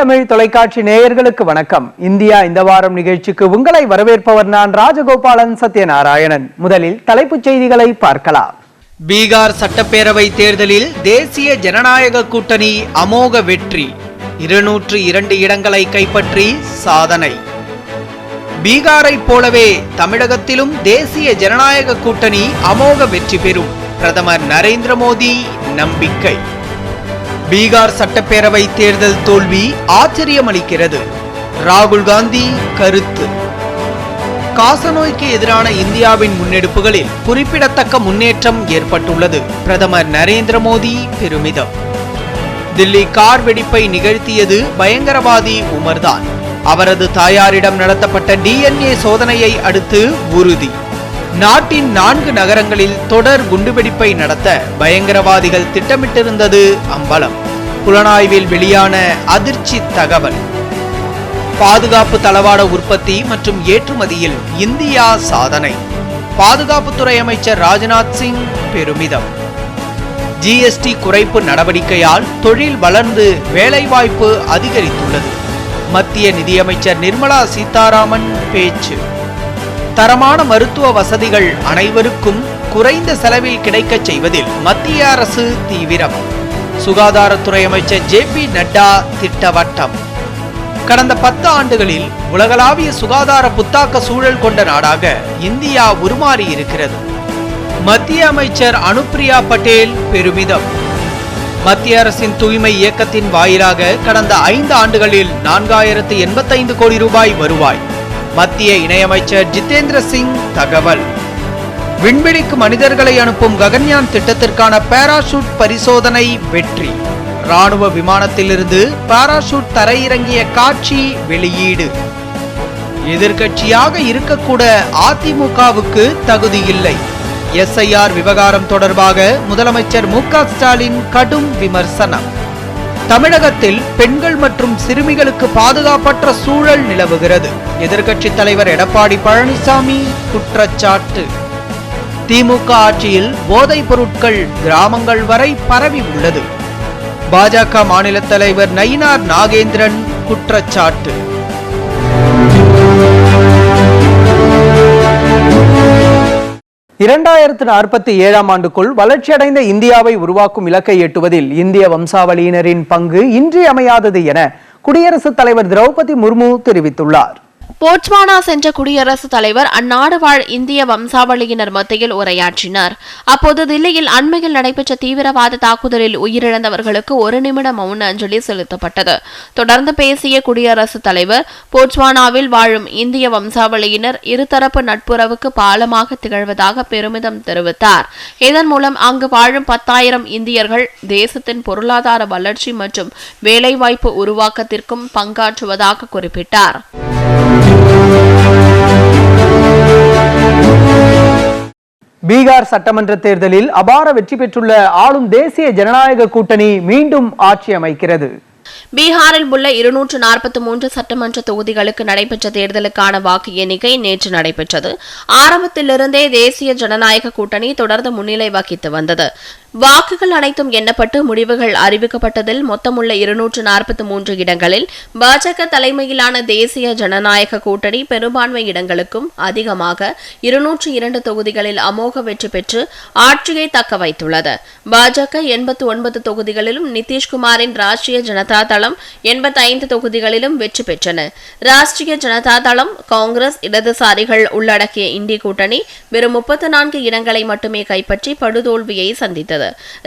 தமிழ் தொலைக்காட்சி நேயர்களுக்கு வணக்கம். இந்தியா இந்த வாரம் நிகழ்ச்சிக்கு உங்களை வரவேற்பவர் நான் ராஜகோபாலன் சத்யநாராயணன். முதலில் தலைப்புச் செய்திகளை பார்க்கலாம். பீகார் சட்டப்பேரவை தேர்தலில் தேசிய ஜனநாயக கூட்டணி அமோக வெற்றி. இருநூற்று இரண்டு இடங்களை கைப்பற்றி சாதனை. பீகாரைப் போலவே தமிழகத்திலும் தேசிய ஜனநாயக கூட்டணி அமோக வெற்றி பெறும். பிரதமர் நரேந்திர மோடி நம்பிக்கை. பீகார் சட்டப்பேரவை தேர்தல் தோல்வி ஆச்சரியமளிக்கிறது. ராகுல் காந்தி கருத்து. காசநோய்க்கு எதிரான இந்தியாவின் முன்னெடுப்புகளில் குறிப்பிடத்தக்க முன்னேற்றம் ஏற்பட்டுள்ளது. பிரதமர் நரேந்திர மோடி பெருமிதம். தில்லி கார் வெடிப்பை நிகழ்த்தியது பயங்கரவாதி உமர்தான். அவரது தாயாரிடம் நடத்தப்பட்ட டிஎன்ஏ சோதனையை அடுத்து உறுதி. நாட்டின் நான்கு நகரங்களில் தொடர் குண்டுவெடிப்பை நடத்த பயங்கரவாதிகள் திட்டமிட்டிருந்தது அம்பலம். புலனாய்வில் வெளியான அதிர்ச்சி தகவல். பாதுகாப்பு தளவாட உற்பத்தி மற்றும் ஏற்றுமதியில் இந்தியா சாதனை. பாதுகாப்புத்துறை அமைச்சர் ராஜ்நாத் சிங் பெருமிதம். ஜிஎஸ்டி குறைப்பு நடவடிக்கையால் தொழில் வளர்ந்து வேலைவாய்ப்பு அதிகரித்துள்ளது. மத்திய நிதியமைச்சர் நிர்மலா சீதாராமன் பேச்சு. தரமான மருத்துவ வசதிகள் அனைவருக்கும் குறைந்த செலவில் கிடைக்கச் செய்வதில் மத்திய அரசு தீவிரம். சுகாதாரத்துறை அமைச்சர் ஜே பி நட்டா திட்டவட்டம். கடந்த பத்து ஆண்டுகளில் உலகளாவிய சுகாதார புத்தாக்க சூழல் கொண்ட நாடாக இந்தியா உருமாறி இருக்கிறது மத்திய அமைச்சர் அனுப்பிரியா பட்டேல் பெருமிதம். மத்திய அரசின் தூய்மை இயக்கத்தின் வாயிலாக கடந்த ஐந்து ஆண்டுகளில் நான்காயிரத்து எண்பத்தைந்து கோடி ரூபாய் வருவாய். மத்திய இணையமைச்சர் ஜிதேந்திர சிங் தகவல். விண்வெளிக்கு மனிதர்களை அனுப்பும் ககன்யான் திட்டத்திற்கான பாராசூட் பரிசோதனை வெற்றி. ராணுவ விமானத்திலிருந்து பாராசூட் தரையிறங்கிய காட்சி வெளியீடு. எதிர்க்கட்சியாக இருக்கக்கூட அதிமுகவுக்கு தகுதி இல்லை. எஸ்ஐஆர் விவகாரம் தொடர்பாக முதலமைச்சர் மு க ஸ்டாலின் கடும் விமர்சனம். தமிழகத்தில் பெண்கள் மற்றும் சிறுமிகளுக்கு பாதுகாப்பற்ற சூழல் நிலவுகிறது. எதிர்க்கட்சித் தலைவர் எடப்பாடி பழனிசாமி குற்றச்சாட்டு. திமுக ஆட்சியில் போதைப் பொருட்கள் கிராமங்கள் வரை பரவி உள்ளது. பாஜக மாநில தலைவர் நயினார் நாகேந்திரன் குற்றச்சாட்டு. இரண்டாயிரத்து நாற்பத்தி ஏழாம் ஆண்டுக்குள் வளர்ச்சியடைந்த இந்தியாவை உருவாக்கும் இலக்கை எட்டுவதில் இந்திய வம்சாவளியினரின் பங்கு இன்றியமையாதது என குடியரசுத் தலைவர் திரௌபதி முர்மு தெரிவித்துள்ளார். போட்ஸ்வானா சென்ற குடியரசுத் தலைவர் அந்நாடு வாழ் இந்திய வம்சாவளியினர் மத்தியில் உரையாற்றினார். அப்போது தில்லியில் அண்மையில் நடைபெற்ற தீவிரவாத தாக்குதலில் உயிரிழந்தவர்களுக்கு ஒரு நிமிட மௌன அஞ்சலி செலுத்தப்பட்டது. தொடர்ந்து பேசிய குடியரசுத் தலைவர் போட்ஸ்வானாவில் வாழும் இந்திய வம்சாவளியினர் இருதரப்பு நட்புறவுக்கு பாலமாக திகழ்வதாக பெருமிதம் தெரிவித்தார். இதன் மூலம் அங்கு வாழும் பத்தாயிரம் இந்தியர்கள் தேசத்தின் பொருளாதார வளர்ச்சி மற்றும் வேலைவாய்ப்பு உருவாக்கத்திற்கும் பங்காற்றுவதாக குறிப்பிட்டார். பீகார் சட்டமன்ற தேர்தலில் அபார வெற்றி பெற்றுள்ள ஆளும் தேசிய ஜனநாயக கூட்டணி மீண்டும் ஆட்சி அமைக்கிறது. பீகாரில் உள்ள இருநூற்று நாற்பத்தி மூன்று சட்டமன்ற தொகுதிகளுக்கு நடைபெற்ற தேர்தலுக்கான வாக்கு எண்ணிக்கை நேற்று நடைபெற்றது. ஆரம்பத்திலிருந்தே தேசிய ஜனநாயக கூட்டணி தொடர்ந்து முன்னிலை வகித்து வந்தது. வாக்குகள் அனைத்தும் எண்ணப்பட்டு முடிவுகள் அறிவிக்கப்பட்டதில் மொத்தமுள்ள இருநூற்று நாற்பத்தி மூன்று இடங்களில் பாஜக தலைமையிலான தேசிய ஜனநாயக கூட்டணி பெரும்பான்மை இடங்களுக்கும் அதிகமாக இருநூற்று இரண்டு தொகுதிகளில் அமோக வெற்றி பெற்று ஆட்சியை தக்க வைத்துள்ளது. பாஜக எண்பத்து ஒன்பது தொகுதிகளிலும் நிதிஷ்குமாரின் ராஷ்டிரிய ஜனதா தளம் எண்பத்தி ஐந்து தொகுதிகளிலும் வெற்றி பெற்றன. ராஷ்டிரிய ஜனதா தளம் காங்கிரஸ் இடதுசாரிகள் உள்ளடக்கிய இந்திய கூட்டணி வெறும் முப்பத்தி நான்கு இடங்களை மட்டுமே கைப்பற்றி படுதோல்வியை சந்தித்தது.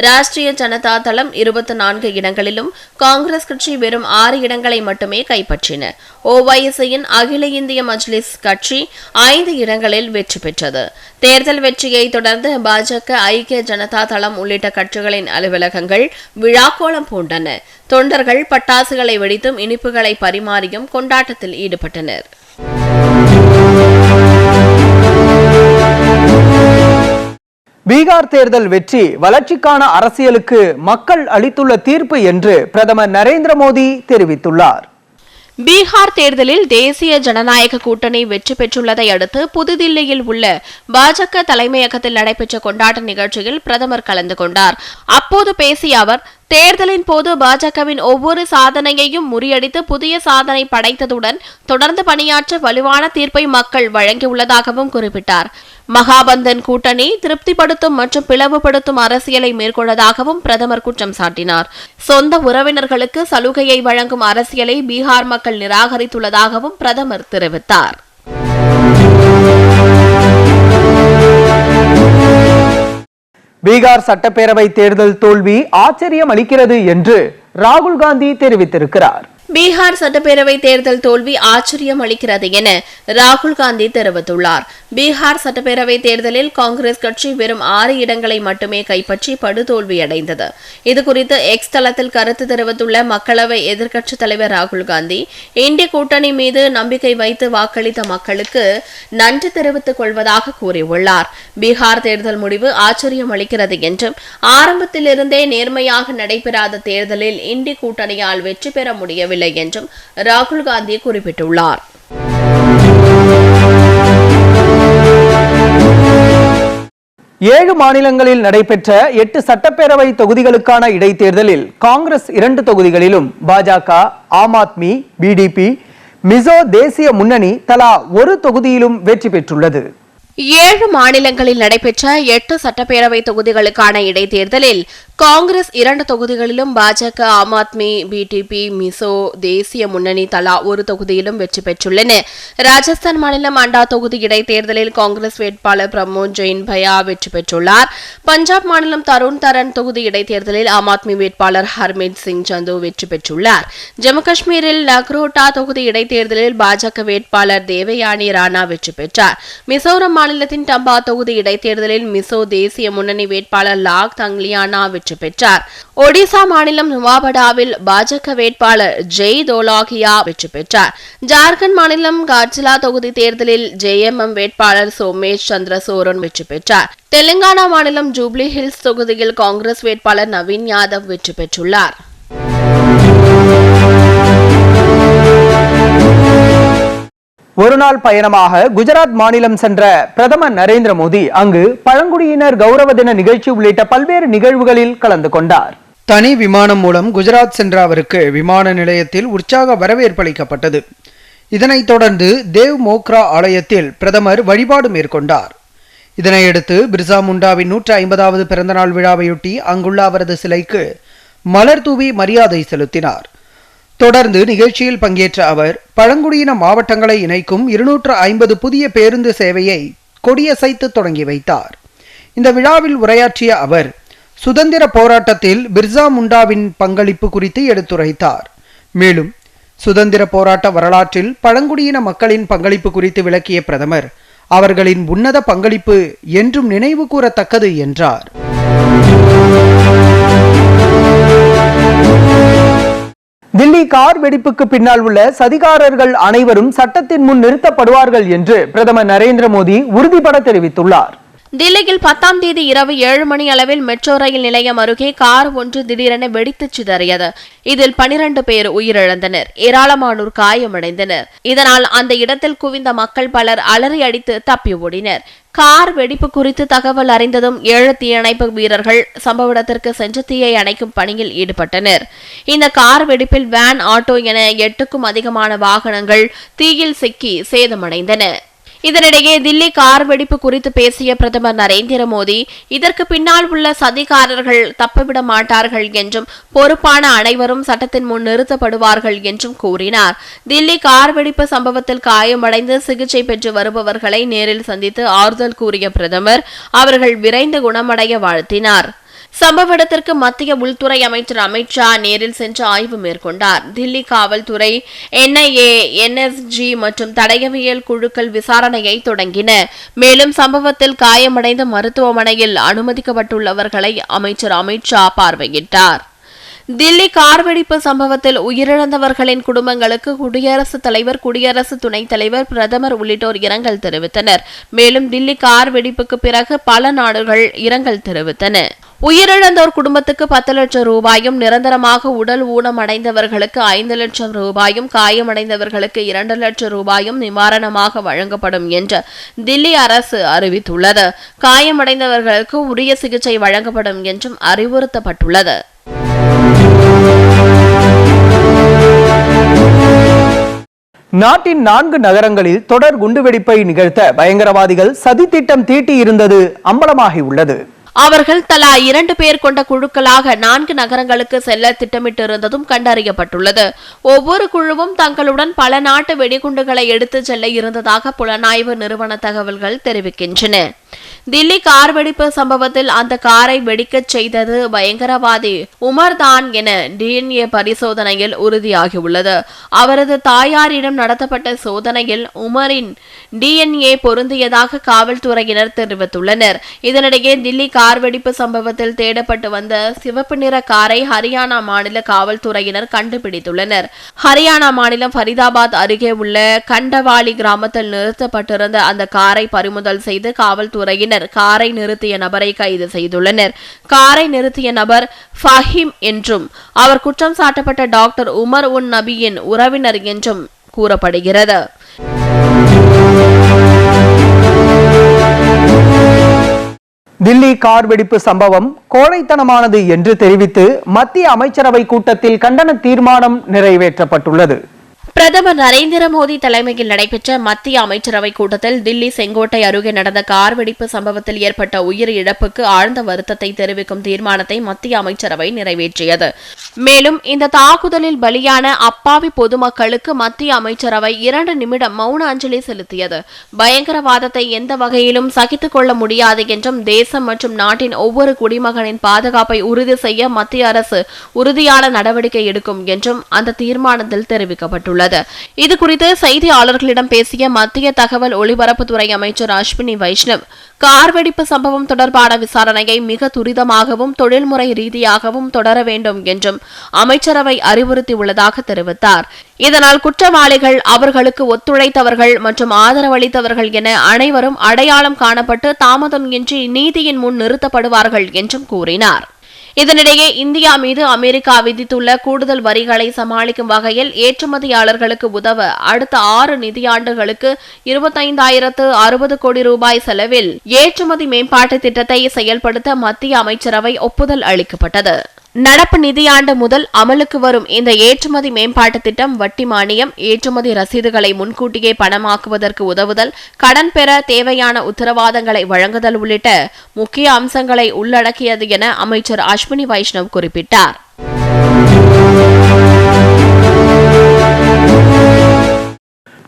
ராஷ்டிரிய ஜனதா தளம் இருபத்தி நான்கு இடங்களிலும் காங்கிரஸ் கட்சி வெறும் ஆறு இடங்களை மட்டுமே கைப்பற்றின. ஓவைஎஸ்ஐயின் அகில இந்திய மஜ்லிஸ் கட்சி ஐந்து இடங்களில் வெற்றி பெற்றது. தேர்தல் வெற்றியை தொடர்ந்து பாஜக ஐக்கிய ஜனதா தளம் உள்ளிட்ட கட்சிகளின் அலுவலகங்கள் விழாக்கோலம் பூண்டன. தொண்டர்கள் பட்டாசுகளை வெடித்தும் இனிப்புகளை பரிமாறியும் கொண்டாட்டத்தில் ஈடுபட்டனர். பீகார் தேர்தல் வெற்றி வளர்ச்சிக்கான அரசியலுக்கு மக்கள் அளித்துள்ள தீர்ப்பு என்று பிரதமர் நரேந்திர மோடி தெரிவித்துள்ளார். பீகார் தேர்தலில் தேசிய ஜனநாயக கூட்டணி வெற்றி பெற்றுள்ளதை அடுத்து புதுதில்லியில் உள்ள பாஜக தலைமையகத்தில் நடைபெற்ற கொண்டாட்ட நிகழ்ச்சியில் பிரதமர் கலந்து கொண்டார். அப்போது பேசிய அவர் தேர்தலின் போது பாஜகவின் ஒவ்வொரு சாதனையையும் முறியடித்து புதிய சாதனை படைத்ததுடன் தொடர்ந்து பணியாற்ற வலுவான தீர்ப்பை மக்கள் வழங்கியுள்ளதாகவும் குறிப்பிட்டார். மகாபந்தன் கூட்டணி திருப்திப்படுத்தும் மற்றும் பிளவுபடுத்தும் அரசியலை மேற்கொண்டதாகவும் பிரதமர் குற்றம் சாட்டினார். சொந்த உறவினர்களுக்கு சலுகையை வழங்கும் அரசியலை பீகார் மக்கள் நிராகரித்துள்ளதாகவும் பிரதமர் தெரிவித்தார். பீகார் சட்டப்பேரவை தேர்தல் தோல்வி ஆச்சரியம் அளிக்கிறது என்று ராகுல் காந்தி தெரிவித்திருக்கிறார். பீகார் சட்டப்பேரவை தேர்தல் தோல்வி ஆச்சரியம் அளிக்கிறது என ராகுல் காந்தி தெரிவித்துள்ளார். பீகார் சட்டப்பேரவை தேர்தலில் காங்கிரஸ் கட்சி வெறும் ஆறு இடங்களை மட்டுமே கைப்பற்றி படுதோல்வியடைந்தது. இதுகுறித்து எக்ஸ் தளத்தில் கருத்து தெரிவித்துள்ள மக்களவை எதிர்க்கட்சித் தலைவர் ராகுல் காந்தி இந்திய கூட்டணி மீது நம்பிக்கை வைத்து வாக்களித்த மக்களுக்கு நன்றி தெரிவித்துக் கொள்வதாக கூறியுள்ளார். பீகார் தேர்தல் முடிவு ஆச்சரியம் அளிக்கிறது என்றும் ஆரம்பத்திலிருந்தே நேர்மையாக நடைபெறாத தேர்தலில் இந்தி கூட்டணியால் வெற்றி பெற முடியவில்லை என்றும் ராகுல் காந்தி குறிப்பிட்டுள்ளார். ஏழு மாநிலங்களில் நடைபெற்ற எட்டு சட்டப்பேரவை தொகுதிகளுக்கான இடைத்தேர்தலில் காங்கிரஸ் இரண்டு தொகுதிகளிலும் பாஜக ஆம் ஆத்மி பிடிபி மிசோ தேசிய முன்னணி தலா ஒரு தொகுதியிலும் வெற்றி பெற்றுள்ளது. ஏழு மாநிலங்களில் நடைபெற்ற எட்டு சட்டப்பேரவை தொகுதிகளுக்கான இடைத்தேர்தலில் காங்கிரஸ் இரண்டு தொகுதிகளிலும் பாஜக ஆம் ஆத்மி பிடிபி மிசோ தேசிய முன்னணி தலா ஒரு தொகுதியிலும் வெற்றி பெற்றுள்ளன. ராஜஸ்தான் மாநிலம் அண்டா தொகுதி இடைத்தேர்தலில் காங்கிரஸ் வேட்பாளர் பிரமோத் ஜெயின் பயா வெற்றி பெற்றுள்ளார். பஞ்சாப் மாநிலம் தருண் தரன் தொகுதி இடைத்தேர்தலில் ஆம் ஆத்மி வேட்பாளர் ஹர்மீத் சிங் சந்து வெற்றி பெற்றுள்ளார். ஜம்மு காஷ்மீரில் நக்ரோட்டா தொகுதி இடைத்தேர்தலில் பாஜக வேட்பாளர் தேவயானி ராணா வெற்றி பெற்றார். மிசோரம் மாநிலத்தின் டம்பா தொகுதி இடைத்தேர்தலில் மிசோ தேசிய முன்னணி வேட்பாளர் லாக் தங்லியானா வெற்றி பெற்றார். ஒடிசா மாநிலம் நுவாபடாவில் பாஜக வேட்பாளர் ஜெய் தோலாகியா வெற்றி பெற்றார். ஜார்க்கண்ட் மாநிலம் கார்ஜிலா தொகுதி தேர்தலில் ஜேஎம்எம் வேட்பாளர் சோமேஷ் சந்திர சோரன் வெற்றி பெற்றார். தெலுங்கானா மாநிலம் ஜூப்ளி ஹில்ஸ் தொகுதியில் காங்கிரஸ் வேட்பாளர் நவீன் யாதவ் வெற்றி பெற்றுள்ளார். ஒருநாள் பயணமாக குஜராத் மாநிலம் சென்ற பிரதமர் நரேந்திர மோடி அங்கு பழங்குடியினர் கௌரவ தின நிகழ்ச்சி உள்ளிட்ட பல்வேறு நிகழ்வுகளில் கலந்து கொண்டார். தனி விமானம் மூலம் குஜராத் சென்ற அவருக்கு விமான நிலையத்தில் உற்சாக வரவேற்பளிக்கப்பட்டது இதனைத் தொடர்ந்து தேவ் மோக்ரா ஆலயத்தில் பிரதமர் வழிபாடு மேற்கொண்டார். இதனையடுத்து பிர்சா முண்டாவின் நூற்று ஐம்பதாவது பிறந்தநாள் விழாவையொட்டி அங்குள்ள அவரது சிலைக்கு மலர் தூவி மரியாதை செலுத்தினார். தொடர்ந்து நிகழ்ச்சியில் பங்கேற்ற அவர் பழங்குடியின மாவட்டங்களை இணைக்கும் இருநூற்று ஐம்பது புதிய பேருந்து சேவையை கொடியசைத்து தொடங்கி வைத்தார். இந்த விழாவில் உரையாற்றிய அவர் சுதந்திர போராட்டத்தில் பிர்சா முண்டாவின் பங்களிப்பு குறித்து எடுத்துரைத்தார். மேலும் சுதந்திர போராட்ட வரலாற்றில் பழங்குடியின மக்களின் பங்களிப்பு குறித்து விளக்கிய பிரதமர் அவர்களின் உன்னத பங்களிப்பு என்றும் நினைவு கூறத்தக்கது என்றார். தில்லி கார் வெடிப்புக்கு பின்னால் உள்ள சதிகாரர்கள் அனைவரும் சட்டத்தின் முன் நிறுத்தப்படுவார்கள் என்று பிரதமர் நரேந்திர மோடி உறுதிபட தெரிவித்துள்ளார். தில்லியில் பத்தாம் தேதி இரவு ஏழு மணி அளவில் மெட்ரோ ரயில் நிலையம் அருகே கார் ஒன்று திடீரென வெடித்துச் சிதறியது. இதில் பனிரண்டு பேர் உயிரிழந்தனர். ஏராளமானோர் காயமடைந்தனர். இதனால் அந்த இடத்தில் குவிந்த மக்கள் பலர் அலறி அடித்து தப்பி ஓடினர். கார் வெடிப்பு குறித்து தகவல் அறிந்ததும் ஏழு தீயணைப்பு வீரர்கள் சம்பவ இடத்திற்கு சென்று தீயை அணைக்கும் பணியில் ஈடுபட்டனர். இந்த கார் வெடிப்பில் வேன் ஆட்டோ என எட்டுக்கும் அதிகமான வாகனங்கள் தீயில் சிக்கி சேதமடைந்தன. இதனிடையே தில்லி கார் வெடிப்பு குறித்து பேசிய பிரதமர் நரேந்திர மோடி இதற்கு பின்னால் உள்ள சதிகாரர்கள் தப்பிவிட மாட்டார்கள் என்றும் பொறுப்பான அனைவரும் சட்டத்தின் முன் நிறுத்தப்படுவார்கள் என்றும் கூறினார். தில்லி கார் வெடிப்பு சம்பவத்தில் காயமடைந்து சிகிச்சை பெற்று வருபவர்களை நேரில் சந்தித்து ஆறுதல் கூறிய பிரதமர் அவர்கள் விரைந்து குணமடைய வாழ்த்தினார். சம்பவ இடத்திற்கு மத்திய உள்துறை அமைச்சர் அமித்ஷா நேரில் சென்று ஆய்வு மேற்கொண்டார். தில்லி காவல்துறை என்ஐஏ என்எஸ்ஜி மற்றும் தடயவியல் குழுக்கள் விசாரணையை தொடங்கின. மேலும் சம்பவத்தில் காயமடைந்த மருத்துவமனையில் அனுமதிக்கப்பட்டுள்ளவர்களை அமைச்சர் அமித்ஷா பார்வையிட்டார். தில்லி கார் வெடிப்பு சம்பவத்தில் உயிரிழந்தவர்களின் குடும்பங்களுக்கு குடியரசுத் தலைவர் குடியரசு துணைத் தலைவர் பிரதமர் உள்ளிட்டோர் இரங்கல் தெரிவித்தனர். மேலும் தில்லி கார் வெடிப்புக்கு பிறகு பல நாடுகள் இரங்கல் தெரிவித்தன. உயிரிழந்தோர் குடும்பத்துக்கு பத்து லட்சம் ரூபாயும் நிரந்தரமாக உடல் ஊனம் அடைந்தவர்களுக்கு ஐந்து லட்சம் ரூபாயும் காயமடைந்தவர்களுக்கு இரண்டு லட்சம் ரூபாயும் நிவாரணமாக வழங்கப்படும் என்று தில்லி அரசு அறிவித்துள்ளது. காயமடைந்தவர்களுக்கு உரிய சிகிச்சை வழங்கப்படும் என்றும் அறிவுறுத்தப்பட்டுள்ளது. நாட்டின் நான்கு நகரங்களில் தொடர் குண்டுவெடிப்பை நிகழ்த்த பயங்கரவாதிகள் சதித்திட்டம் தீட்டியிருந்தது அம்பலமாகி உள்ளது அவர்கள் தலா இரண்டு பேர் கொண்ட குழுக்களாக நான்கு நகரங்களுக்கு செல்ல திட்டமிட்டிருந்ததும் கண்டறியப்பட்டுள்ளது. ஒவ்வொரு குழுவும் தங்களுடன் பல நாட்டு வெடிகுண்டுகளை எடுத்துச் செல்ல இருந்ததாக புலனாய்வு நிறுவன தகவல்கள் தெரிவிக்கின்றன. தில்லி கார் வெடிப்பு சம்பவத்தில் அந்த காரை வெடிக்கச் செய்தது பயங்கரவாதி உமர் தான் என டிஎன்ஏ பரிசோதனையில் உறுதியாகியுள்ளது. அவரது தாயாரிடம் நடத்தப்பட்ட சோதனையில் உமரின் டிஎன்ஏ பொருந்தியதாக காவல்துறையினர் தெரிவித்துள்ளனர். இதனிடையே தில்லி கார் வெடிப்பு சம்பவத்தில் தேடப்பட்டு வந்த சிவப்பு நிற காரை ஹரியானா மாநில காவல்துறையினர் கண்டுபிடித்துள்ளனர். ஹரியானா மாநிலம் ஃபரிதாபாத் அருகே உள்ள கண்டவாளி கிராமத்தில் நிறுத்தப்பட்டிருந்த அந்த காரை பறிமுதல் செய்து காவல்துறை காவல்துறையினர் காரை நிறுத்திய நபரை கைது செய்துள்ளனர். காரை நிறுத்திய நபர் ஃபஹிம் என்றும் அவர் குற்றம் சாட்டப்பட்ட டாக்டர் உமர் உன் நபியின் உறவினர் என்றும் கூறப்படுகிறது. தில்லி கார் வெடிப்பு சம்பவம் கோழைத்தனமானது என்று தெரிவித்து மத்திய அமைச்சரவை கூட்டத்தில் கண்டன தீர்மானம் நிறைவேற்றப்பட்டுள்ளது. பிரதமர் நரேந்திர மோடி தலைமையில் நடைபெற்ற மத்திய அமைச்சரவைக் கூட்டத்தில் தில்லி செங்கோட்டை அருகே நடந்த கார் வெடிப்பு சம்பவத்தில் ஏற்பட்ட உயிர் இழப்புக்கு ஆழ்ந்த வருத்தத்தை தெரிவிக்கும் தீர்மானத்தை மத்திய அமைச்சரவை நிறைவேற்றியது. மேலும் இந்த தாக்குதலில் பலியான அப்பாவி பொதுமக்களுக்கு மத்திய அமைச்சரவை இரண்டு நிமிடம் மௌன அஞ்சலி செலுத்தியது. பயங்கரவாதத்தை எந்த வகையிலும் சகித்துக் கொள்ள முடியாது என்றும் தேசம் மற்றும் நாட்டின் ஒவ்வொரு குடிமகனின் பாதுகாப்பை உறுதி செய்ய மத்திய அரசு உறுதியான நடவடிக்கை எடுக்கும் என்றும் அந்த தீர்மானத்தில் தெரிவிக்கப்பட்டுள்ளது. இது இதுகுறித்து செய்தியாளர்களிடம் பேசிய மத்திய தகவல் ஒலிபரப்புத்துறை அமைச்சர் அஸ்வினி வைஷ்ணவ் கார் வெடிப்பு சம்பவம் தொடர்பான விசாரணையை மிக துரிதமாகவும் தொழில்முறை ரீதியாகவும் தொடர வேண்டும் என்றும் அமைச்சரவை அறிவுறுத்தியுள்ளதாக தெரிவித்தார். இதனால் குற்றவாளிகள் அவர்களுக்கு ஒத்துழைத்தவர்கள் மற்றும் ஆதரவளித்தவர்கள் என அனைவரும் அடையாளம் காணப்பட்டு தாமதம் இன்றி நீதியின் முன் நிறுத்தப்படுவார்கள் என்றும் கூறினார். இதனிடையே இந்தியா மீது அமெரிக்கா விதித்துள்ள கூடுதல் வரிகளை சமாளிக்கும் வகையில் ஏற்றுமதியாளர்களுக்கு உதவ அடுத்த ஆறு நிதியாண்டுகளுக்கு இருபத்தைந்தாயிரத்து அறுபது கோடி ரூபாய் செலவில் ஏற்றுமதி மேம்பாட்டு திட்டத்தை செயல்படுத்த மத்திய அமைச்சரவை ஒப்புதல் அளிக்கப்பட்டது. நடப்பு நிதியாண்டு முதல் அமலுக்கு வரும் இந்த ஏற்றுமதி மேம்பாட்டு திட்டம் வட்டி மானியம் ஏற்றுமதி ரசீதுகளை முன்கூட்டியே பணமாக்குவதற்கு உதவுதல் கடன் பெற தேவையான உத்தரவாதங்களை வழங்குதல் உள்ளிட்ட முக்கிய அம்சங்களை உள்ளடக்கியது என அமைச்சர் அஸ்வினி வைஷ்ணவ் குறிப்பிட்டார்.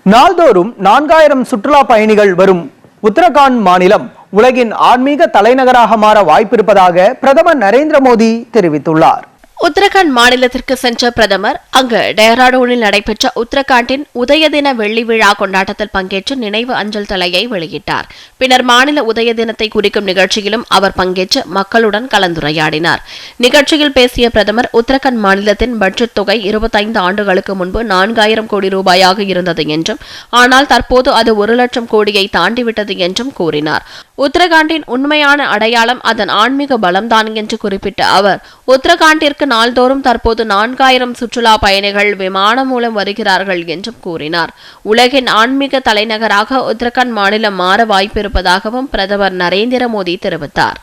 நாள்தோறும் நான்காயிரம் சுற்றுலா பயணிகள் வரும் உத்தரகாண்ட் மாநிலம் உலகின் ஆன்மீக தலைநகராக மாற வாய்ப்பிருப்பதாக பிரதமர் நரேந்திர மோடி தெரிவித்துள்ளார். உத்தரகாண்ட் மாநிலத்திற்கு சென்ற பிரதமர் அங்கு டேராடூனில் நடைபெற்ற உத்தரகாண்டின் உதய தின வெள்ளி விழா கொண்டாட்டத்தில் பங்கேற்று நினைவு அஞ்சல் தலையை வெளியிட்டார். பின்னர் மாநில உதய தினத்தை குறிக்கும் நிகழ்ச்சியிலும் அவர் பங்கேற்று மக்களுடன் கலந்துரையாடினார். நிகழ்ச்சியில் பேசிய பிரதமர் உத்தரகாண்ட் மாநிலத்தின் பட்ஜெட் தொகை இருபத்தைந்து ஆண்டுகளுக்கு முன்பு நான்காயிரம் கோடி ரூபாயாக இருந்தது என்றும் ஆனால் தற்போது அது ஒரு லட்சம் கோடியை தாண்டிவிட்டது என்றும் கூறினார். உத்தரகாண்டின் உண்மையான அடையாளம் அதன் ஆன்மீக பலம்தான் என்று குறிப்பிட்ட அவர் உத்தரகாண்டிற்கு நாள்தோறும் தற்போது நான்காயிரம் சுற்றுலா பயணிகள் விமானம் மூலம் வருகிறார்கள் என்றும் கூறினார். உலகின் ஆன்மீக தலைநகராக உத்தரகாண்ட் மாநிலம் மாற வாய்ப்பிருப்பதாகவும் பிரதமர் நரேந்திர மோடி தெரிவித்தார்.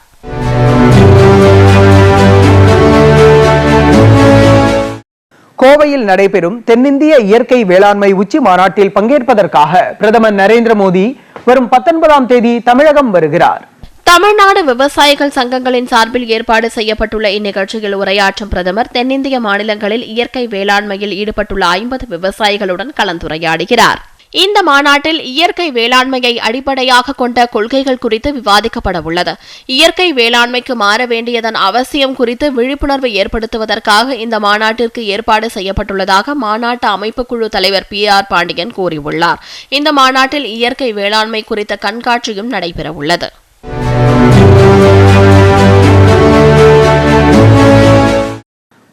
கோவையில் நடைபெறும் தென்னிந்திய இயற்கை வேளாண்மை உச்சி மாநாட்டில் பங்கேற்பதற்காக பிரதமர் நரேந்திர மோடி வரும் பத்தொன்பதாம் தேதி தமிழகம் வருகிறார். தமிழ்நாடு விவசாயிகள் சங்கங்களின் சார்பில் ஏற்பாடு செய்யப்பட்டுள்ள இந்நிகழ்ச்சியில் உரையாற்றும் பிரதமர் தென்னிந்திய மாநிலங்களில் இயற்கை வேளாண்மையில் ஈடுபட்டுள்ள ஐம்பது விவசாயிகளுடன் கலந்துரையாடுகிறார். இந்த மாநாட்டில் இயற்கை வேளாண்மையை அடிப்படையாக கொண்ட கொள்கைகள் குறித்து விவாதிக்கப்பட உள்ளது. இயற்கை வேளாண்மைக்கு மாற வேண்டியதன் அவசியம் குறித்து விழிப்புணர்வு ஏற்படுத்துவதற்காக இந்த மாநாட்டிற்கு ஏற்பாடு செய்யப்பட்டுள்ளதாக மாநாட்டு அமைப்பு குழு தலைவர் பி. ஆர். பாண்டியன் கூறியுள்ளார். இந்த மாநாட்டில் இயற்கை வேளாண்மை குறித்த கண்காட்சியும் நடைபெறவுள்ளது.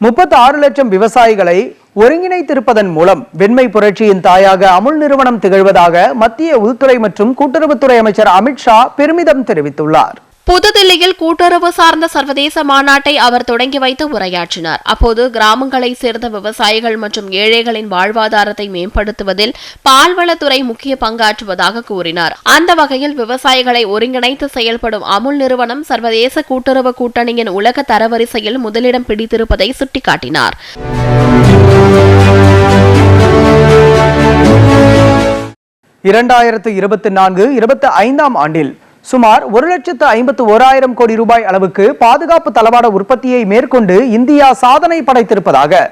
முப்பத்தி ஆறு லட்சம் விவசாயிகளை ஒருங்கிணைத்திருப்பதன் மூலம் வெண்மை புரட்சியின் தாயாக அமுல் நிறுவனம் திகழ்வதாக மத்திய உள்துறை மற்றும் கூட்டுறவுத்துறை அமைச்சர் அமித்ஷா பெருமிதம் தெரிவித்துள்ளார். புதுதில்லியில் கூட்டுறவு சார்ந்த சர்வதேச மாநாட்டை அவர் தொடங்கி வைத்து உரையாற்றினார். அப்போது கிராமங்களைச் சேர்ந்த விவசாயிகள் மற்றும் ஏழைகளின் வாழ்வாதாரத்தை மேம்படுத்துவதில் பால்வளத்துறை முக்கிய பங்காற்றுவதாக கூறினார். அந்த வகையில் விவசாயிகளை ஒருங்கிணைத்து செயல்படும் அமுல் நிறுவனம் சர்வதேச கூட்டுறவு கூட்டணியின் உலக தரவரிசையில் முதலிடம் பிடித்திருப்பதை சுட்டிக்காட்டினார். இரண்டாயிரத்து இருபத்தி நான்கு இருபத்தி ஐந்தாம் ஆண்டில் சுமார் ஒரு லட்சத்து ஐம்பத்து ஓராயிரம் கோடி ரூபாய் அளவுக்கு பாதுகாப்பு தளவாட உற்பத்தியை மேற்கொண்டு இந்தியா சாதனை படைத்திருப்பதாக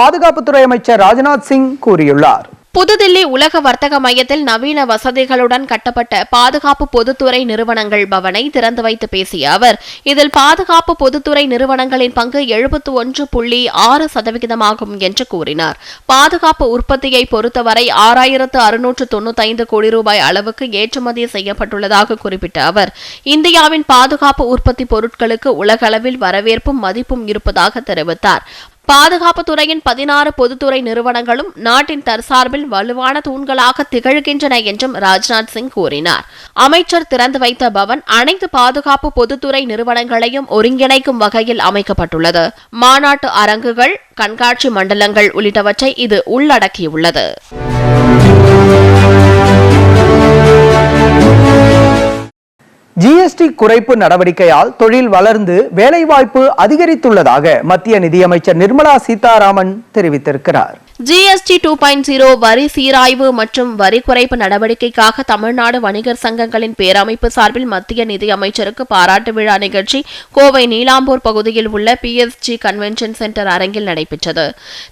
பாதுகாப்புத்துறை அமைச்சர் ராஜ்நாத் சிங் கூறியுள்ளார். புதுதில்லி உலக வர்த்தக மையத்தில் நவீன வசதிகளுடன் கட்டப்பட்ட பாதுகாப்பு பொதுத்துறை நிறுவனங்கள் பவனை திறந்து வைத்து பேசிய அவர் இதில் பாதுகாப்பு பொதுத்துறை நிறுவனங்களின் பங்கு எழுபத்து ஒன்று புள்ளி ஆறு சதவிகிதமாகும் என்று கூறினார். பாதுகாப்பு உற்பத்தியை பொறுத்தவரை ஆறாயிரத்து அறுநூற்று தொண்ணூத்தைந்து கோடி ரூபாய் அளவுக்கு ஏற்றுமதி செய்யப்பட்டுள்ளதாக குறிப்பிட்ட அவர் இந்தியாவின் பாதுகாப்பு உற்பத்தி பொருட்களுக்கு உலகளவில் வரவேற்பும் மதிப்பும் இருப்பதாக தெரிவித்தார். பாதுகாப்பு துறையின் பதினாறு பொதுத்துறை நிறுவனங்களும் நாட்டின் தற்சார்பில் வலுவான தூண்களாக திகழ்கின்றன என்றும் ராஜ்நாத் சிங் கூறினார். அமைச்சர் திறந்து வைத்த பவன் அனைத்து பாதுகாப்பு பொதுத்துறை நிறுவனங்களையும் ஒருங்கிணைக்கும் வகையில் அமைக்கப்பட்டுள்ளது. மாநாட்டு அரங்குகள் கண்காட்சி மண்டலங்கள் உள்ளிட்டவற்றை இது உள்ளடக்கியுள்ளது. ஜிஎஸ்டி குறைப்பு நடவடிக்கையால் தொழில் வளர்ந்து வேலைவாய்ப்பு அதிகரித்துள்ளதாக மத்திய நிதியமைச்சர் நிர்மலா சீதாராமன் தெரிவித்திருக்கிறார். ஜிஎஸ்டி டூ பாயிண்ட் ஜீரோ வரி சீராய்வு மற்றும் வரி குறைப்பு நடவடிக்கைக்காக தமிழ்நாடு வணிகர் சங்கங்களின் பேரமைப்பு சார்பில் மத்திய நிதி அமைச்சருக்கு பாராட்டு விழா நிகழ்ச்சி கோவை நீலாம்பூர் பகுதியில் உள்ள பிஎஸ்ஜி கன்வென்ஷன் சென்டர் அரங்கில் நடைபெற்றது.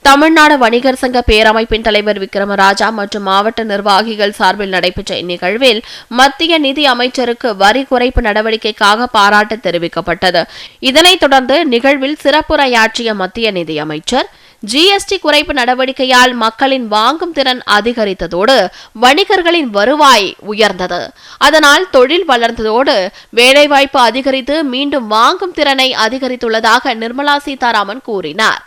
தமிழ்நாடு வணிகர் சங்க பேரமைப்பின் தலைவர் விக்ரமராஜா மற்றும் மாவட்ட நிர்வாகிகள் சார்பில் நடைபெற்ற இந்நிகழ்வில் மத்திய நிதி அமைச்சருக்கு வரி குறைப்பு நடவடிக்கைக்காக பாராட்டு தெரிவிக்கப்பட்டது. இதனைத் தொடர்ந்து நிகழ்வில் சிறப்புரையாற்றிய மத்திய நிதி அமைச்சர் ஜிஎஸ்டி குறைப்பு நடவடிக்கையால் மக்களின் வாங்கும் திறன் அதிகரித்ததோடு வணிகர்களின் வருவாய் உயர்ந்தது. அதனால் தொழில் வளர்ந்ததோடு வேலைவாய்ப்பு அதிகரித்து மீண்டும் வாங்கும் திறனை அதிகரித்துள்ளதாக நிர்மலா சீதாராமன் கூறினார்.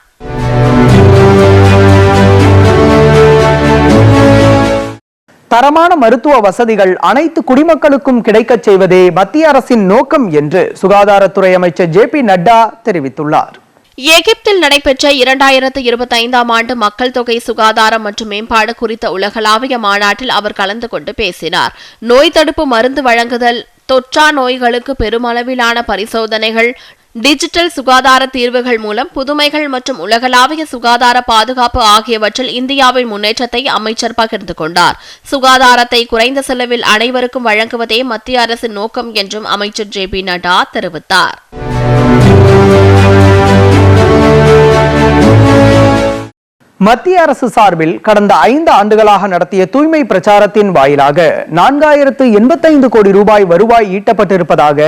தரமான மருத்துவ வசதிகள் அனைத்து குடிமக்களுக்கும் கிடைக்கச் செய்வதே மத்திய அரசின் நோக்கம் என்று சுகாதாரத்துறை அமைச்சர் ஜே பி நட்டா தெரிவித்துள்ளார். எகிப்தில் நடைபெற்ற இரண்டாயிரத்து இருபத்தைந்தாம் ஆண்டு மக்கள் தொகை சுகாதாரம் மற்றும் மேம்பாடு குறித்த உலகளாவிய மாநாட்டில் அவர் கலந்து கொண்டு பேசினார். நோய் தடுப்பு மருந்து வழங்குதல் தொற்றா நோய்களுக்கு பெருமளவிலான பரிசோதனைகள் டிஜிட்டல் சுகாதார தீர்வுகள் மூலம் புதுமைகள் மற்றும் உலகளாவிய சுகாதார பாதுகாப்பு ஆகியவற்றில் இந்தியாவின் முன்னேற்றத்தை அமைச்சர் பகிர்ந்து கொண்டார். சுகாதாரத்தை குறைந்த செலவில் அனைவருக்கும் வழங்குவதே மத்திய அரசின் நோக்கம் என்றும் அமைச்சர் ஜே பி நட்டா தெரிவித்தார். மத்திய அரசு சார்பில் கடந்த ஐந்து ஆண்டுகளாக நடத்திய தூய்மை பிரச்சாரத்தின் வாயிலாக நான்காயிரத்து எண்பத்தைந்து கோடி ரூபாய் வருவாய் ஈட்டப்பட்டிருப்பதாக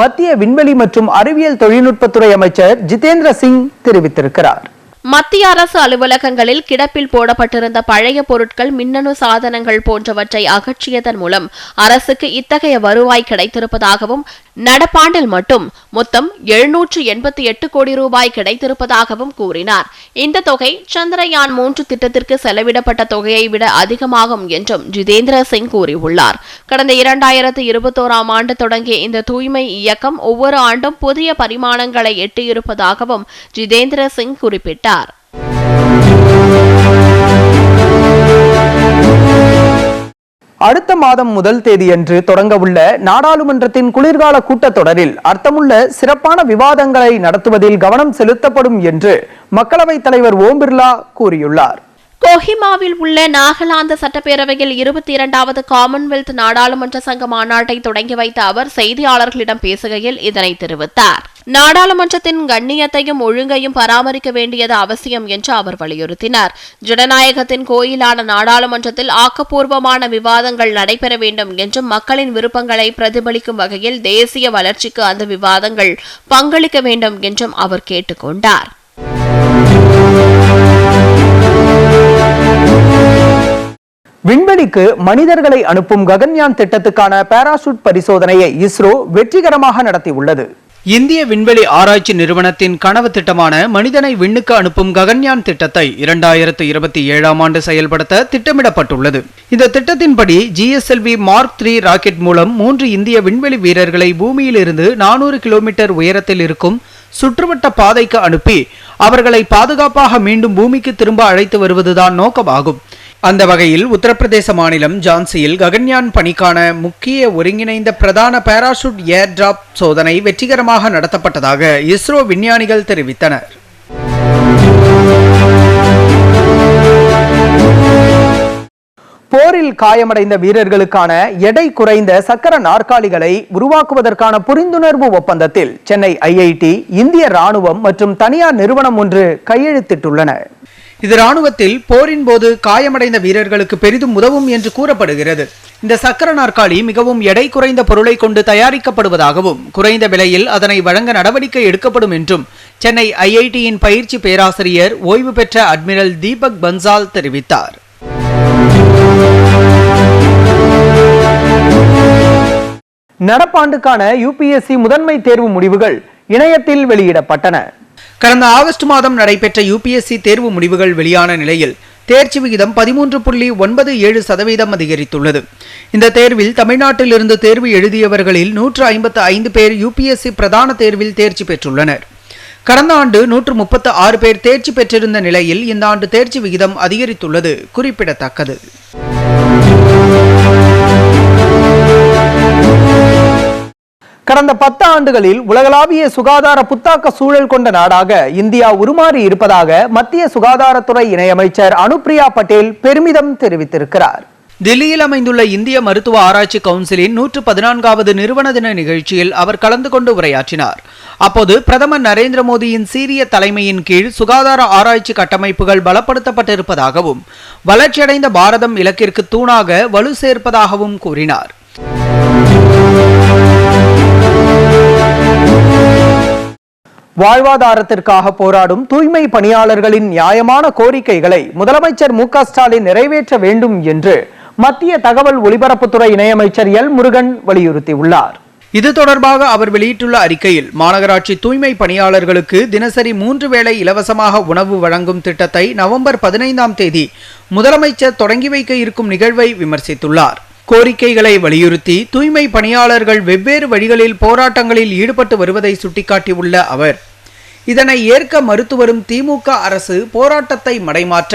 மத்திய விண்வெளி மற்றும் அறிவியல் தொழில்நுட்பத்துறை அமைச்சர் ஜிதேந்திர சிங் தெரிவித்திருக்கிறார். மத்திய அரசு அலுவலகங்களில் கிடப்பில் போடப்பட்டிருந்த பழைய பொருட்கள் மின்னணு சாதனங்கள் போன்றவற்றை அகற்றியதன் மூலம் அரசுக்கு இத்தகைய வருவாய் கிடைத்திருப்பதாகவும் நடப்பாண்டில் மட்டும் மொத்தம் எழுநூற்று எண்பத்தி எட்டு கோடி ரூபாய் கிடைத்திருப்பதாகவும் கூறினார். இந்த தொகை சந்திரயான் மூன்று திட்டத்திற்கு செலவிடப்பட்ட தொகையை விட அதிகமாகும் என்றும் ஜிதேந்திர சிங் கூறியுள்ளார். கடந்த இரண்டாயிரத்து இருபத்தோராம் ஆண்டு தொடங்கிய இந்த தூய்மை இயக்கம் ஒவ்வொரு ஆண்டும் புதிய பரிமாணங்களை எட்டியிருப்பதாகவும் ஜிதேந்திர சிங் குறிப்பிட்டார். அடுத்த மாதம் முதல் தேதியன்று தொடங்கவுள்ள நாடாளுமன்றத்தின் குளிர்கால கூட்டத்தொடரில் அர்த்தமுள்ள சிறப்பான விவாதங்களை நடத்துவதில் கவனம் செலுத்தப்படும் என்று மக்களவைத் தலைவர் ஓம் பிர்லா கூறியுள்ளார். கோஹிமாவில் உள்ள நாகாலாந்து சட்டப்பேரவையில் இருபத்தி இரண்டாவது காமன்வெல்த் நாடாளுமன்ற சங்க மாநாட்டை தொடங்கி வைத்த அவர் செய்தியாளர்களிடம் பேசுகையில் இதனை தெரிவித்தார். நாடாளுமன்றத்தின் கண்ணியத்தையும் ஒழுங்கையும் பராமரிக்க வேண்டியது அவசியம் என்று அவர் வலியுறுத்தினார். ஜனநாயகத்தின் கோயிலான நாடாளுமன்றத்தில் ஆக்கப்பூர்வமான விவாதங்கள் நடைபெற வேண்டும் என்றும் மக்களின் விருப்பங்களை பிரதிபலிக்கும் வகையில் தேசிய வளர்ச்சிக்கு அந்த விவாதங்கள் பங்களிக்க வேண்டும் என்றும் அவர் கேட்டுக்கொண்டார். விண்வெளிக்கு மனிதர்களை அனுப்பும் ககன்யான் திட்டத்துக்கான பாராசூட் பரிசோதனையை இஸ்ரோ வெற்றிகரமாக நடத்தியுள்ளது. இந்திய விண்வெளி ஆராய்ச்சி நிறுவனத்தின் கனவு திட்டமான மனிதனை விண்ணுக்கு அனுப்பும் ககன்யான் திட்டத்தை இரண்டாயிரத்து இருபத்தி ஏழாம் ஆண்டு செயல்படுத்த திட்டமிடப்பட்டுள்ளது. இந்த திட்டத்தின்படி ஜிஎஸ்எல்வி மார்க் த்ரீ ராக்கெட் மூலம் மூன்று இந்திய விண்வெளி வீரர்களை பூமியிலிருந்து நானூறு கிலோமீட்டர் உயரத்தில் இருக்கும் சுற்றுவட்ட பாதைக்கு அனுப்பி அவர்களை பாதுகாப்பாக மீண்டும் பூமிக்கு திரும்ப அழைத்து வருவதுதான் நோக்கமாகும். அந்த வகையில் உத்தரப்பிரதேச மாநிலம் ஜான்சியில் ககன்யான் பணிக்கான முக்கிய ஒருங்கிணைந்த பிரதான பாராசூட் ஏர் டிராப் சோதனை வெற்றிகரமாக நடத்தப்பட்டதாக இஸ்ரோ விஞ்ஞானிகள் தெரிவித்தனர். போரில் காயமடைந்த வீரர்களுக்கான எடை குறைந்த சக்கர நாற்காலிகளை உருவாக்குவதற்கான புரிந்துணர்வு ஒப்பந்தத்தில் சென்னை ஐஐடி இந்திய ராணுவம் மற்றும் தனியார் நிறுவனம் ஒன்று கையெழுத்திட்டுள்ளன. இது ராணுவத்தில் போரின் போது காயமடைந்த வீரர்களுக்கு பெரிதும் உதவும் என்று கூறப்படுகிறது. இந்த சக்கர நாற்காலி மிகவும் எடை குறைந்த பொருளை கொண்டு தயாரிக்கப்படுவதாகவும் குறைந்த விலையில் அதனை வழங்க நடவடிக்கை எடுக்கப்படும் என்றும் சென்னை ஐஐடியின் பயிற்சி பேராசிரியர் ஓய்வு பெற்ற அட்மிரல் தீபக் பன்சால் தெரிவித்தார். நடப்பாண்டுக்கான யுபிஎஸ்சி முதன்மை தேர்வு முடிவுகள் இணையத்தில் வெளியிடப்பட்டன. கடந்த ஆகஸ்ட் மாதம் நடைபெற்ற யுபிஎஸ்சி தேர்வு முடிவுகள் வெளியான நிலையில் தேர்ச்சி விகிதம் பதிமூன்று புள்ளி ஒன்பது ஏழு சதவீதம் அதிகரித்துள்ளது. இந்த தேர்வில் தமிழ்நாட்டிலிருந்து தேர்வு எழுதியவர்களில் நூற்று ஐம்பத்து ஐந்து பேர் யுபிஎஸ்சி பிரதான தேர்வில் தேர்ச்சி பெற்றுள்ளனர். கடந்த ஆண்டு நூற்று முப்பத்து ஆறு பேர் தேர்ச்சி பெற்றிருந்த நிலையில் இந்த ஆண்டு தேர்ச்சி விகிதம் அதிகரித்துள்ளது குறிப்பிடத்தக்கது. கடந்த பத்து ஆண்டுகளில் உலகளாவிய சுகாதார புத்தாக்க சூழல் கொண்ட நாடாக இந்தியா உருமாறி இருப்பதாக மத்திய சுகாதாரத்துறை இணையமைச்சர் அனுப்பிரியா பட்டேல் பெருமிதம் தெரிவித்திருக்கிறார். தில்லியில் அமைந்துள்ள இந்திய மருத்துவ ஆராய்ச்சி கவுன்சிலின் நூற்று பதினான்காவது நிறுவன தின நிகழ்ச்சியில் அவர் கலந்து கொண்டு உரையாற்றினார். அப்போது பிரதமர் நரேந்திர மோடியின் சீரிய தலைமையின் கீழ் சுகாதார ஆராய்ச்சி கட்டமைப்புகள் பலப்படுத்தப்பட்டிருப்பதாகவும் வளர்ச்சியடைந்த பாரதம் இலக்கிற்கு தூணாக வலு சேர்ப்பதாகவும் கூறினார். வாழ்வாதாரத்திற்காக போராடும் தூய்மை பணியாளர்களின் நியாயமான கோரிக்கைகளை முதலமைச்சர் மு ஸ்டாலின் நிறைவேற்ற வேண்டும் என்று மத்திய தகவல் ஒலிபரப்புத்துறை இணையமைச்சர் எல் முருகன் வலியுறுத்தியுள்ளார். இது தொடர்பாக அவர் வெளியிட்டுள்ள அறிக்கையில் மாநகராட்சி தூய்மை பணியாளர்களுக்கு தினசரி மூன்று வேளை இலவசமாக உணவு வழங்கும் திட்டத்தை நவம்பர் பதினைந்தாம் தேதி முதலமைச்சர் தொடங்கி வைக்க இருக்கும் நிகழ்வை விமர்சித்துள்ளார். கோரிக்கைகளை வலியுறுத்தி தூய்மை பணியாளர்கள் வெவ்வேறு வழிகளில் போராட்டங்களில் ஈடுபட்டு வருவதை சுட்டிக்காட்டியுள்ள அவர் இதனை ஏற்க மறுத்து வரும் திமுக அரசு போராட்டத்தை மடைமாற்ற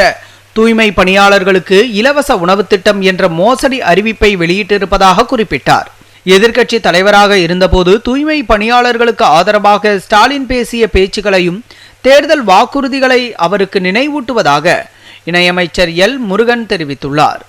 தூய்மை பணியாளர்களுக்கு இலவச உணவுத் திட்டம் என்ற மோசடி அறிவிப்பை வெளியிட்டிருப்பதாக குறிப்பிட்டார். எதிர்க்கட்சி தலைவராக இருந்தபோது தூய்மை பணியாளர்களுக்கு ஆதரவாக ஸ்டாலின் பேசிய பேச்சுகளையும் தேர்தல் வாக்குறுதிகளை அவருக்கு நினைவூட்டுவதாக இணையமைச்சர் எல் முருகன் தெரிவித்துள்ளார்.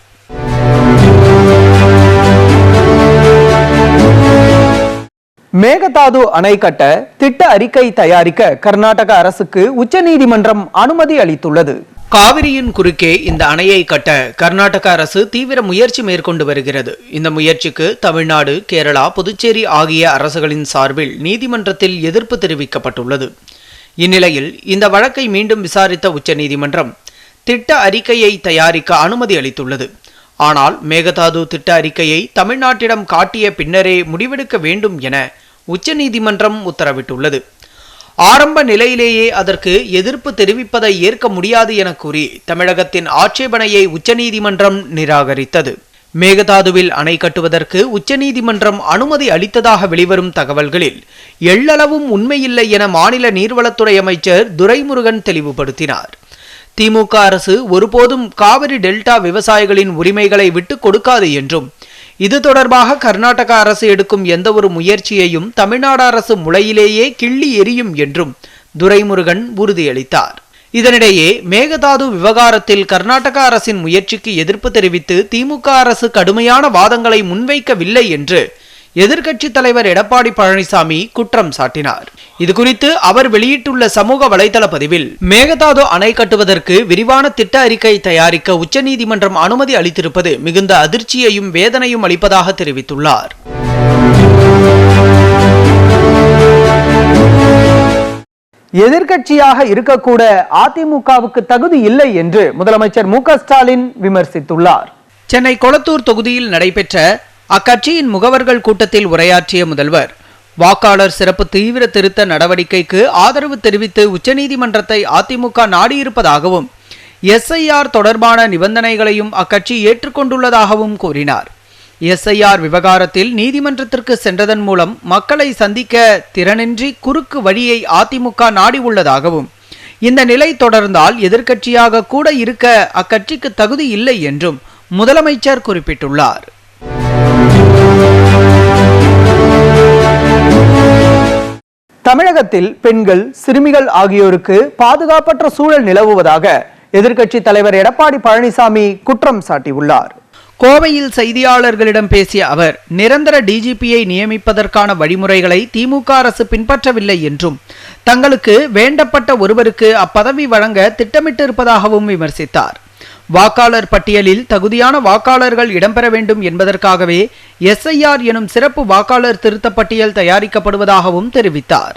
மேகதாது அணை கட்ட திட்ட அறிக்கை தயாரிக்க கர்நாடக அரசுக்கு உச்சநீதிமன்றம் அனுமதி அளித்துள்ளது. காவிரியின் குறுக்கே இந்த அணையை கட்ட கர்நாடக அரசு தீவிர முயற்சி மேற்கொண்டு வருகிறது. இந்த முயற்சிக்கு தமிழ்நாடு கேரளா புதுச்சேரி ஆகிய அரசுகளின் சார்பில் நீதிமன்றத்தில் எதிர்ப்பு தெரிவிக்கப்பட்டுள்ளது. இந்நிலையில் இந்த வழக்கை மீண்டும் விசாரித்த உச்சநீதிமன்றம் திட்ட அறிக்கையை தயாரிக்க அனுமதி அளித்துள்ளது. ஆனால் மேகதாது திட்ட அறிக்கையை தமிழ்நாட்டிடம் காட்டிய பின்னரே முடிவெடுக்க வேண்டும் என உச்சநீதிமன்றம் உத்தரவிட்டுள்ளது. ஆரம்ப நிலையிலேயே அதற்கு எதிர்ப்பு தெரிவிப்பதை ஏற்க முடியாது என கூறி தமிழகத்தின் ஆட்சேபனையை உச்சநீதிமன்றம் நிராகரித்தது. மேகதாதுவில் அணை கட்டுவதற்கு உச்சநீதிமன்றம் அனுமதி அளித்ததாக வெளிவரும் தகவல்களில் எள்ளளவும் உண்மையில்லை என மாநில நீர்வளத்துறை அமைச்சர் துரைமுருகன் தெளிவுபடுத்தினார். திமுக அரசு ஒருபோதும் காவிரி டெல்டா விவசாயிகளின் உரிமைகளை விட்டுக் கொடுக்காது என்றும் இது தொடர்பாக கர்நாடக அரசு எடுக்கும் எந்த ஒரு முயற்சியையும் தமிழ்நாடு அரசு முளையிலேயே கிள்ளி எரியும் என்றும் துரைமுருகன் உறுதியளித்தார். இதனிடையே மேகதாது விவகாரத்தில் கர்நாடக அரசின் முயற்சிக்கு எதிர்ப்பு தெரிவித்து திமுக அரசு கடுமையான வாதங்களை முன்வைக்கவில்லை என்று எதிர்க்கட்சித் தலைவர் எடப்பாடி பழனிசாமி குற்றம் சாட்டினார். இதுகுறித்து அவர் வெளியிட்டுள்ள சமூக வலைதள பதிவில் மேகதாது அணை கட்டுவதற்கு விரிவான திட்ட அறிக்கை தயாரிக்க உச்சநீதிமன்றம் அனுமதி அளித்திருப்பது மிகுந்த அதிர்ச்சியையும் வேதனையும் அளிப்பதாக தெரிவித்துள்ளார். எதிர்க்கட்சியாக இருக்கக்கூட அதிமுகவுக்கு தகுதி இல்லை என்று முதலமைச்சர் மு ஸ்டாலின் விமர்சித்துள்ளார். சென்னை கொளத்தூர் தொகுதியில் நடைபெற்ற அக்கட்சியின் முகவர்கள் கூட்டத்தில் உரையாற்றிய முதல்வர் வாக்காளர் சிறப்பு தீவிர திருத்த நடவடிக்கைக்கு ஆதரவு தெரிவித்து உச்சநீதிமன்றத்தை அதிமுக நாடியிருப்பதாகவும் எஸ்ஐஆர் தொடர்பான நிபந்தனைகளையும் அக்கட்சி ஏற்றுக்கொண்டுள்ளதாகவும் கூறினார். எஸ்ஐஆர் விவகாரத்தில் நீதிமன்றத்திற்கு சென்றதன் மூலம் மக்களை சந்திக்க திறனின்றி குறுக்கு வழியை அதிமுக நாடி உள்ளதாகவும் இந்த நிலை தொடர்ந்தால் எதிர்க்கட்சியாக கூட இருக்க அக்கட்சிக்கு தகுதி இல்லை என்றும் முதலமைச்சர் குறிப்பிட்டுள்ளார். தமிழகத்தில் பெண்கள் சிறுமிகள் ஆகியோருக்கு பாதுகாப்பற்ற சூழல் நிலவுவதாக எதிர்க்கட்சி தலைவர் எடப்பாடி பழனிசாமி குற்றம் சாட்டியுள்ளார். கோவையில் செய்தியாளர்களிடம் பேசிய அவர் நிரந்தர டிஜிபியை நியமிப்பதற்கான வழிமுறைகளை திமுக அரசு பின்பற்றவில்லை என்றும் தங்களுக்கு வேண்டப்பட்ட ஒருவருக்கு அப்பதவி வழங்க திட்டமிட்டிருப்பதாகவும் விமர்சித்தார். வாக்காளர் பட்டியலில் தகுதியான வாக்காளர்கள் இடம்பெற வேண்டும் என்பதற்காகவே எஸ்ஐஆர் எனும் சிறப்பு வாக்காளர் திருத்தப் பட்டியல் தயாரிக்கப்படுவதாகவும் தெரிவித்தார்.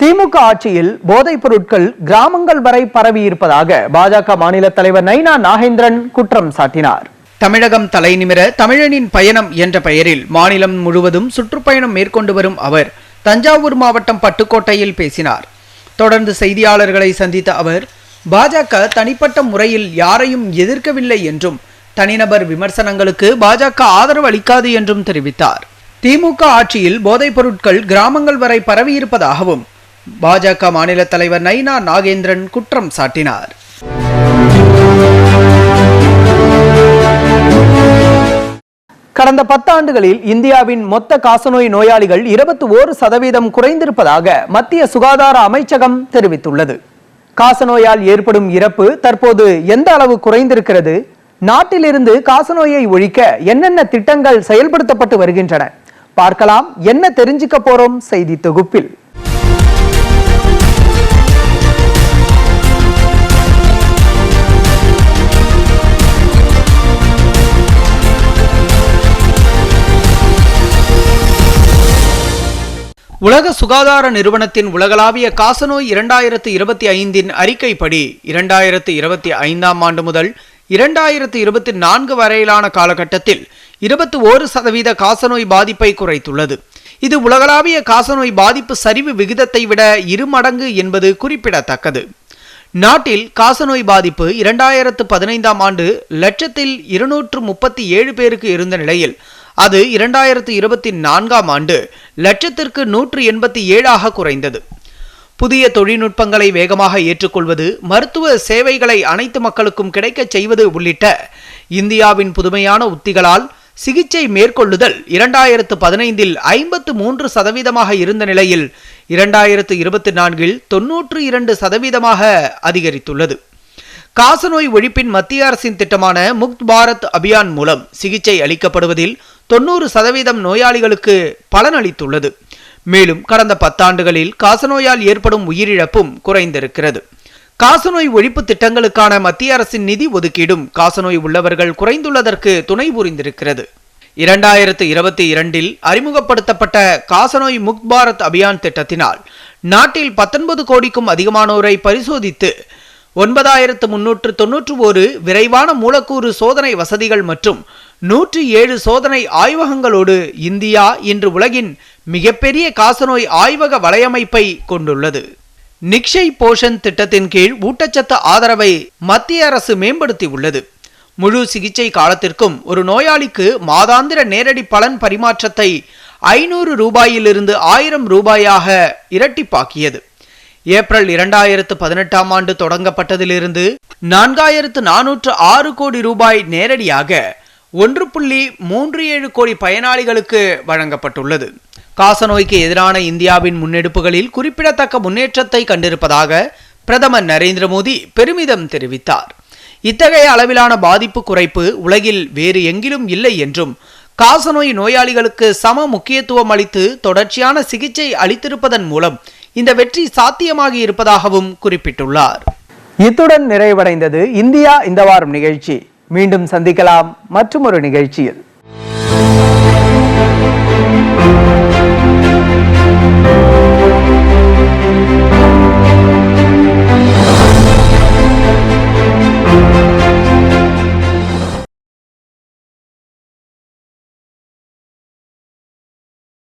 திமுக ஆட்சியில் போதைப் பொருட்கள் கிராமங்கள் வரை பரவி இருப்பதாக பாஜக மாநில தலைவர் நைனா நாகேந்திரன் குற்றம் சாட்டினார். தமிழகம் தலைநிமிர தமிழனின் பயணம் என்ற பெயரில் மாநிலம் முழுவதும் சுற்றுப்பயணம் மேற்கொண்டு வரும் அவர் தஞ்சாவூர் மாவட்டம் பட்டுக்கோட்டையில் பேசினார். தொடர்ந்து செய்தியாளர்களை சந்தித்த அவர் பாஜக தனிப்பட்ட முறையில் யாரையும் எதிர்க்கவில்லை என்றும் தனிநபர் விமர்சனங்களுக்கு பாஜக ஆதரவு அளிக்காது என்றும் தெரிவித்தார். திமுக ஆட்சியில் போதைப் பொருட்கள் கிராமங்கள் வரை பரவியிருப்பதாகவும் பாஜக மாநில தலைவர் நைனா நாகேந்திரன் குற்றம் சாட்டினார். கடந்த பத்தாண்டுகளில் இந்தியாவின் மொத்த காசநோய் நோயாளிகள் இருபத்தி ஓரு சதவீதம் குறைந்திருப்பதாக மத்திய சுகாதார அமைச்சகம் தெரிவித்துள்ளது. காசநோயால் ஏற்படும் இறப்பு தற்போது எந்த அளவு குறைந்திருக்கிறது? நாட்டிலிருந்து காசநோயை ஒழிக்க என்னென்ன திட்டங்கள் செயல்படுத்தப்பட்டு வருகின்றன? பார்க்கலாம் என்ன தெரிஞ்சுக்க போறோம் செய்தி தொகுப்பில். உலக சுகாதார நிறுவனத்தின் உலகளாவிய காசநோய் இரண்டாயிரத்து இருபத்தி ஐந்தின் அறிக்கைப்படி இரண்டாயிரத்து இருபத்தி ஐந்தாம் ஆண்டு முதல் இரண்டாயிரத்து இருபத்தி நான்கு வரையிலான காலகட்டத்தில் இருபத்தி ஓரு சதவீத காசநோய் பாதிப்பை குறைத்துள்ளது. இது உலகளாவிய காசநோய் பாதிப்பு சரிவு விகிதத்தை விட இரு மடங்கு என்பது குறிப்பிடத்தக்கது. நாட்டில் காசநோய் பாதிப்பு இரண்டாயிரத்து பதினைந்தாம் ஆண்டு லட்சத்தில் இருநூற்று முப்பத்தி ஏழு பேருக்கு இருந்த நிலையில் அது இரண்டாயிரத்து இருபத்தி நான்காம் ஆண்டு லட்சத்திற்கு நூற்று எண்பத்தி ஏழாக குறைந்தது. புதிய தொழில்நுட்பங்களை வேகமாக ஏற்றுக்கொள்வது மருத்துவ சேவைகளை அனைத்து மக்களுக்கும் கிடைக்கச் செய்வது உள்ளிட்ட இந்தியாவின் புதுமையான உத்திகளால் சிகிச்சை மேற்கொள்ளுதல் இரண்டாயிரத்து பதினைந்தில் ஐம்பத்து மூன்று சதவீதமாக இருந்த நிலையில் இரண்டாயிரத்து இருபத்தி நான்கில் தொன்னூற்று இரண்டு சதவீதமாக அதிகரித்துள்ளது. காசநோய் ஒழிப்பின் மத்திய அரசின் திட்டமான முக்த் பாரத் அபியான் மூலம் சிகிச்சை அளிக்கப்படுவதில் தொண்ணூறு சதவீதம் நோயாளிகளுக்கு பலனளித்துள்ளது. மேலும் கடந்த பத்தாண்டுகளில் காசநோயால் ஏற்படும் உயிரிழப்பும் குறைந்திருக்கிறது. காசநோய் ஒழிப்பு திட்டங்களுக்கான மத்திய அரசின் நிதி ஒதுக்கீடும் காசநோய் உள்ளவர்கள் குறைந்துள்ளதற்கு துணை புரிந்திருக்கிறது. இரண்டாயிரத்து இருபத்தி இரண்டில் அறிமுகப்படுத்தப்பட்ட காசநோய் முக்த் பாரத் அபியான் திட்டத்தினால் நாட்டில் பத்தொன்பது கோடிக்கும் அதிகமானோரை பரிசோதித்து ஒன்பதாயிரத்து முன்னூற்று தொன்னூற்று ஒரு விரைவான மூலக்கூறு சோதனை வசதிகள் மற்றும் நூற்றி ஏழு சோதனை ஆய்வகங்களோடு இந்தியா இன்று உலகின் மிகப்பெரிய காசநோய் ஆய்வக வலையமைப்பை கொண்டுள்ளது. நிக்ஷய் போஷன் திட்டத்தின் கீழ் ஊட்டச்சத்து ஆதரவை மத்திய அரசு மேம்படுத்தி உள்ளது முழு சிகிச்சை காலத்திற்கும் ஒரு நோயாளிக்கு மாதாந்திர நேரடி பலன் பரிமாற்றத்தை ஐநூறு ரூபாயிலிருந்து ஆயிரம் ரூபாயாக இரட்டிப்பாக்கியது. ஏப்ரல் இரண்டாயிரத்து பதினெட்டாம் ஆண்டு தொடங்கப்பட்டதிலிருந்து நான்காயிரத்து நானூற்று ஆறு கோடி ரூபாய் நேரடியாக ஒன்று புள்ளி மூன்று ஏழு கோடி பயனாளிகளுக்கு வழங்கப்பட்டுள்ளது. காசநோய்க்கு எதிரான இந்தியாவின் முன்னெடுப்புகளில் குறிப்பிடத்தக்க முன்னேற்றத்தை கண்டிருப்பதாக பிரதமர் நரேந்திர மோடி பெருமிதம் தெரிவித்தார். இத்தகைய அளவிலான பாதிப்பு குறைப்பு உலகில் வேறு எங்கிலும் இல்லை என்றும் காசநோய் நோயாளிகளுக்கு சம முக்கியத்துவம் அளித்து தொடர்ச்சியான சிகிச்சை அளித்திருப்பதன் மூலம் இந்த வெற்றி சாத்தியமாகி இருப்பதாகவும் குறிப்பிட்டுள்ளார். இத்துடன் நிறைவடைந்தது இந்தியா இந்த வாரம் நிகழ்ச்சி. மீண்டும் சந்திக்கலாம். மற்றும் ஒரு நிகழ்ச்சியில்.